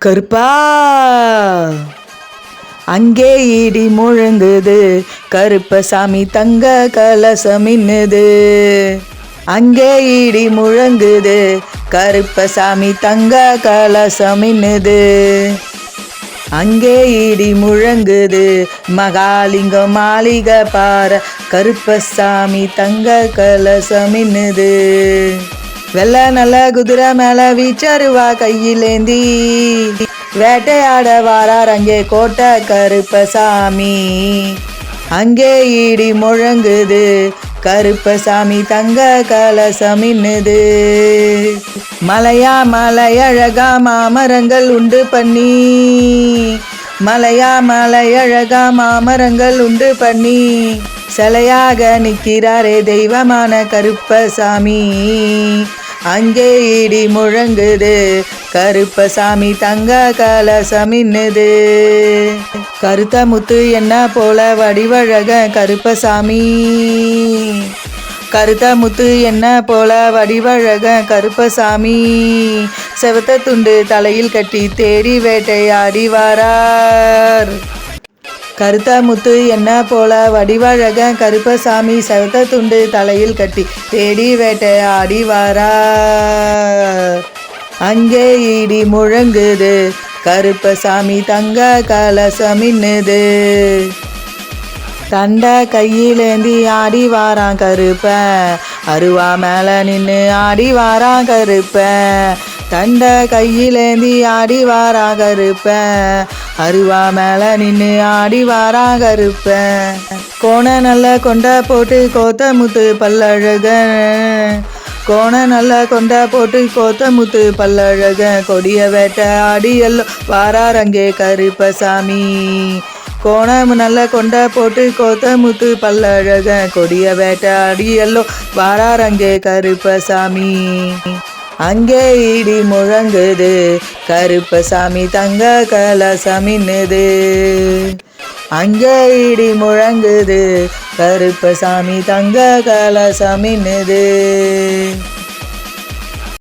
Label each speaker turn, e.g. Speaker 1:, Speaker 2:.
Speaker 1: கருப்பா. அங்கே இடி முழங்குது கருப்பசாமி தங்க கலசம் இன்னுது அங்கே இடி முழங்குது கருப்பசாமி தங்க கலசம் இன்னுது அங்கே இடி முழங்குது மகாலிங்கம் மாளிகை பார கருப்பசாமி தங்க கலசம் இன்னுது வெள்ள நல்ல குதிரை மேல வீச்சருவா கையிலேந்தி. வேட்டையாட வாரார் அங்கே கோட்டை கருப்பசாமி. அங்கே இடி முழங்குது கருப்பசாமி தங்க கலசம் இன்னுது மலையா மலையழகா மாமரங்கள் உண்டு பண்ணி. மலையா மலையழகா மாமரங்கள் உண்டு பண்ணி. சிலையாக நிற்கிறாரே தெய்வமான கருப்பசாமி. அங்கே இடி முழங்குது. கருப்பசாமி தங்க கலசமின்னுது. கருத்த முத்து என்ன போல வடிவழக கருப்பசாமி? கருத்த முத்து என்ன போல வடிவழக கருப்பசாமி? செவத்த துண்டு தலையில் கட்டி தேடி வேட்டையாடி வாரார். கருத்த முத்து என்ன போல வடிவழக கருப்பசாமி செவத்த துண்டு தலையில் கட்டி தேடி வேட்டையாடி வாரா. அங்கே இடி முழங்குது கருப்பசாமி தங்க கலசமின்னுது தண்டை கையிலேந்தி ஆடி வாரான் கருப்பேன் அருவா மேலே நின்று ஆடி வாரான் கருப்பேன். தண்டை கையிலேந்தி ஆடி வாரான் கருப்பேன் அருவா மேலே நின்று ஆடி வாரா கருப்ப. கோண நல்ல கொண்ட போட்டு கோத்த முத்து பல்லழகன் கோண நல்ல கொண்ட போட்டு கோத்த முத்து பல்லழக. கொடிய வேட்டை ஆடி எல்லோ வாராரங்கே கருப்பசாமி கோணம் நல்ல கொண்ட போட்டு கோத்த முத்து பல்லழக. கொடிய வேட்டை ஆடி எல்லோ வாராரங்கே கருப்பசாமி அங்கே இடி முழங்குது. கருப்பசாமி தங்க கலசமின்னுது அங்கே இடி முழங்குது. கருப்பசாமி தங்க கலசமின்னுது